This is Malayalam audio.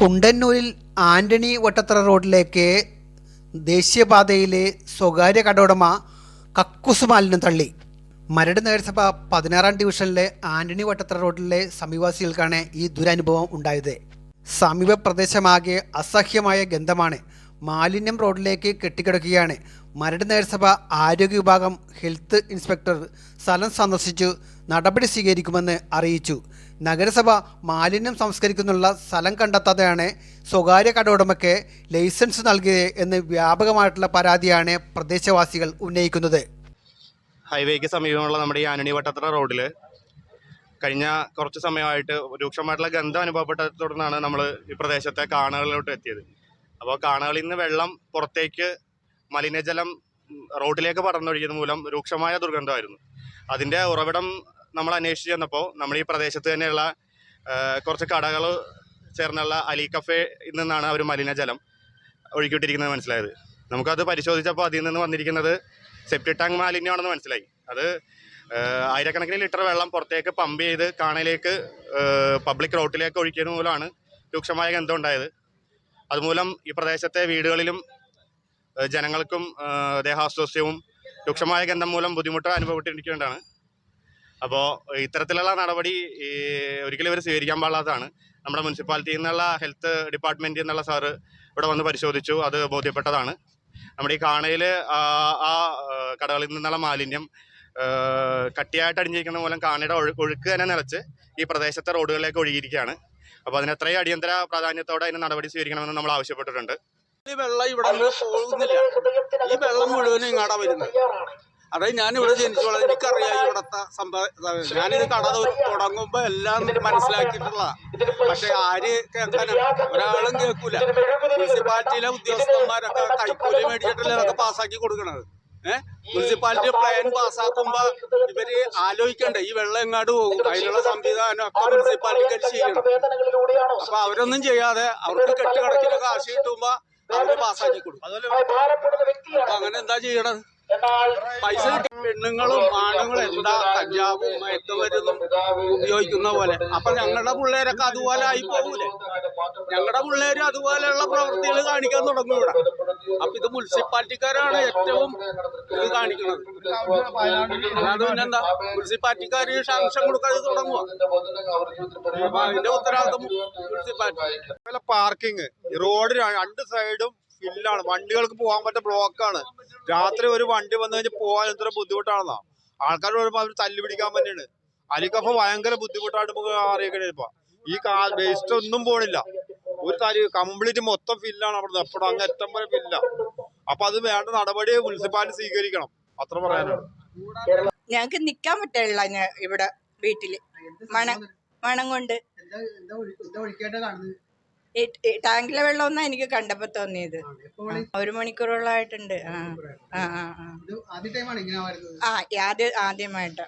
കുണ്ടന്നൂരിൽ ആന്റണി വട്ടത്തറ റോഡിലേക്ക് ദേശീയപാതയിലെ സ്വകാര്യ കടയുടമ കക്കുസ് മാലിന്യം തള്ളി. മരട് നഗരസഭ പതിനാറാം ഡിവിഷനിലെ ആന്റണി വട്ടത്തറ റോഡിലെ സമീപവാസികൾക്കാണ് ഈ ദുരനുഭവം ഉണ്ടായത്. സമീപ പ്രദേശമാകെ അസഹ്യമായ ഗന്ധമാണ് മാലിന്യം റോഡിലേക്ക് കെട്ടിക്കിടക്കുകയാണ് മരട് നഗരസഭ ആരോഗ്യ വിഭാഗം ഹെൽത്ത് ഇൻസ്പെക്ടർ സ്ഥലം സന്ദർശിച്ചു. നടപടി സ്വീകരിക്കുമെന്ന് അറിയിച്ചു. നഗരസഭ മാലിന്യം സംസ്കരിക്കുന്നുള്ള സ്ഥലം കണ്ടെത്താതെയാണ് സ്വകാര്യ കടയുടമയ്ക്ക് ലൈസൻസ് നൽകിയത് എന്ന് വ്യാപകമായിട്ടുള്ള പരാതിയാണ് പ്രദേശവാസികൾ ഉന്നയിക്കുന്നത്. ഹൈവേക്ക് സമീപമുള്ള നമ്മുടെ ഈ ആനണി വട്ടത്തറ റോഡിൽ കഴിഞ്ഞ കുറച്ച് സമയമായിട്ട് രൂക്ഷമായിട്ടുള്ള ഗന്ധം അനുഭവപ്പെട്ടത് തുടർന്നാണ് നമ്മൾ ഈ പ്രദേശത്തെ കാണകളിലോട്ട് എത്തിയത്. അപ്പോൾ കാണകളിൽ നിന്ന് വെള്ളം പുറത്തേക്ക് മലിനജലം റോഡിലേക്ക് പടർന്നൊഴുകിയത് മൂലം രൂക്ഷമായ ദുർഗന്ധമായിരുന്നു. അതിന്റെ ഉറവിടം നമ്മൾ അന്വേഷിച്ച് ചെന്നപ്പോൾ നമ്മുടെ ഈ പ്രദേശത്ത് തന്നെയുള്ള കുറച്ച് കടകൾ ചേർന്നുള്ള അലി കഫേയിൽ നിന്നാണ് അവർ മലിനജലം ഒഴുക്കിയിട്ടിരിക്കുന്നത് മനസ്സിലായത്. നമുക്കത് പരിശോധിച്ചപ്പോൾ അതിൽ നിന്ന് വന്നിരിക്കുന്നത് സെപ്റ്റി ടാങ്ക് മാലിന്യമാണെന്ന് മനസ്സിലായി. അത് ആയിരക്കണക്കിന് ലിറ്റർ വെള്ളം പുറത്തേക്ക് പമ്പ് ചെയ്ത് കാണയിലേക്ക് പബ്ലിക് റോട്ടിലേക്ക് ഒഴുക്കിയത് മൂലമാണ് രൂക്ഷമായ ഗന്ധം ഉണ്ടായത്. അതുമൂലം ഈ പ്രദേശത്തെ വീടുകളിലും ജനങ്ങൾക്കും ദേഹാസ്വാസ്ഥ്യവും രൂക്ഷമായ ഗന്ധം മൂലം ബുദ്ധിമുട്ട് അനുഭവപ്പെട്ടിരിക്കേണ്ടതാണ്. അപ്പോൾ ഇത്തരത്തിലുള്ള നടപടി ഒരിക്കലും ഇവർ സ്വീകരിക്കാൻ പാടില്ലാത്തതാണ്. നമ്മുടെ മുനിസിപ്പാലിറ്റിയിൽ നിന്നുള്ള ഹെൽത്ത് ഡിപ്പാർട്ട്മെന്റിൽ നിന്നുള്ള സാറ് ഇവിടെ വന്ന് പരിശോധിച്ചു അത് ബോധ്യപ്പെട്ടതാണ്. നമ്മുടെ ഈ കാണയിൽ ആ കടകളിൽ നിന്നുള്ള മാലിന്യം കട്ടിയായിട്ട് അടിഞ്ഞിരിക്കുന്ന മൂലം കാണയുടെ ഒഴു ഒഴുക്ക് തന്നെ നിറച്ച് ഈ പ്രദേശത്തെ റോഡുകളിലേക്ക് ഒഴുകിയിരിക്കുകയാണ്. അപ്പോൾ അതിന് എത്രയും അടിയന്തര പ്രാധാന്യത്തോടെ അതിന് നടപടി സ്വീകരിക്കണമെന്ന് നമ്മൾ ആവശ്യപ്പെട്ടിട്ടുണ്ട്. ഈ വെള്ളം ഇവിടെ പോകുന്നില്ല. ഈ വെള്ളം മുഴുവനും ഇങ്ങാടാ വരുന്നത് അതായത് ഞാൻ ഇവിടെ ജനിച്ചോളാം എനിക്കറിയാം ഇവിടത്തെ സംഭവം ഞാനിത് കട തുടങ്ങുമ്പോ എല്ലാം മനസ്സിലാക്കിയിട്ടുള്ള പക്ഷെ ആര് കേൾക്കാനാ? ഒരാളും കേൾക്കൂല. മുനിസിപ്പാലിറ്റിയിലെ ഉദ്യോഗസ്ഥന്മാരൊക്കെ കൈക്കൂലി മേടിച്ചിട്ടല്ലേ അതൊക്കെ പാസ്സാക്കി കൊടുക്കണത്. ഏഹ് മുനിസിപ്പാലിറ്റി പ്ലാൻ പാസ്സാക്കുമ്പോ ഇവർ ആലോചിക്കണ്ടേ. ഈ വെള്ളം എങ്ങാട് പോകും. അതിനുള്ള സംവിധാനം ഒക്കെ മുനിസിപ്പാലിറ്റിക്കാർ ചെയ്യണം അപ്പൊ അവരൊന്നും ചെയ്യാതെ അവർക്ക് കെട്ടുകണക്കിന് കാശ് കിട്ടുമ്പോ അവർ പാസ്സാക്കി കൊടുക്കും. അപ്പൊ അങ്ങനെ എന്താ ചെയ്യണത്? പൈസ കിട്ടി പെണ്ണുങ്ങളും ആണുങ്ങളും എന്താ കഞ്ചാവും മയക്കുമരുന്നും ഉപയോഗിക്കുന്ന പോലെ? അപ്പൊ ഞങ്ങളുടെ പിള്ളേരൊക്കെ അതുപോലെ ആയി പോകൂലേ? ഞങ്ങളുടെ പിള്ളേരും അതുപോലെയുള്ള പ്രവൃത്തികൾ കാണിക്കാൻ തുടങ്ങും ഇവിടെ അപ്പൊ ഇത് മുനിസിപ്പാലിറ്റിക്കാരാണ് ഏറ്റവും ഇത് കാണിക്കുന്നത്. അല്ലാതെ പിന്നെന്താ? മുനിസിപ്പാലിറ്റിക്കാർ സാങ്ഷൻ കൊടുക്കാതെ തുടങ്ങുക അപ്പൊ അതിന്റെ ഉത്തരവാദിത്വം മുനിസിപ്പാലിറ്റി പാർക്കിങ് പാർക്കിംഗ് റോഡ് രണ്ട് സൈഡും ഫില്ലാണ് വണ്ടികൾക്ക് പോകാൻ പറ്റുന്ന ബ്ലോക്കാണ് രാത്രി ഒരു വണ്ടി വന്നു കഴിഞ്ഞാൽ പോകാൻ എത്ര ബുദ്ധിമുട്ടാണെന്നാ? ആൾക്കാർ വരുമ്പോൾ അവർ തല്ലു പിടിക്കാൻ തന്നെയാണ്. അലിക്കപ്പ ഭയങ്കര ബുദ്ധിമുട്ടായിട്ട് നമുക്ക് അറിയിക്കണേ ഇപ്പൊ. ഈ വേസ്റ്റ് ഒന്നും പോണില്ല. ഒരു തരി കംപ്ലീറ്റ് മൊത്തം ഫില്ലാണ് അവിടെ എപ്പോഴും അങ്ങ് എത്തം വരെ ഫില്ല അപ്പൊ അത് വേണ്ട നടപടി മുനിസിപ്പാലിറ്റി സ്വീകരിക്കണം. അത്ര പറയാനാണ്. ഞങ്ങക്ക് നിക്കാൻ പറ്റില്ല ഞാൻ ഇവിടെ വീട്ടിൽ. മണം മണം കൊണ്ട്. ടാങ്കിലെ വെള്ളമൊന്നാ എനിക്ക് കണ്ടപ്പോ തോന്നിയത്. ഒരു മണിക്കൂറോളായിട്ടുണ്ട്. ആ ആ. ആദ്യ ആദ്യമായിട്ടാ.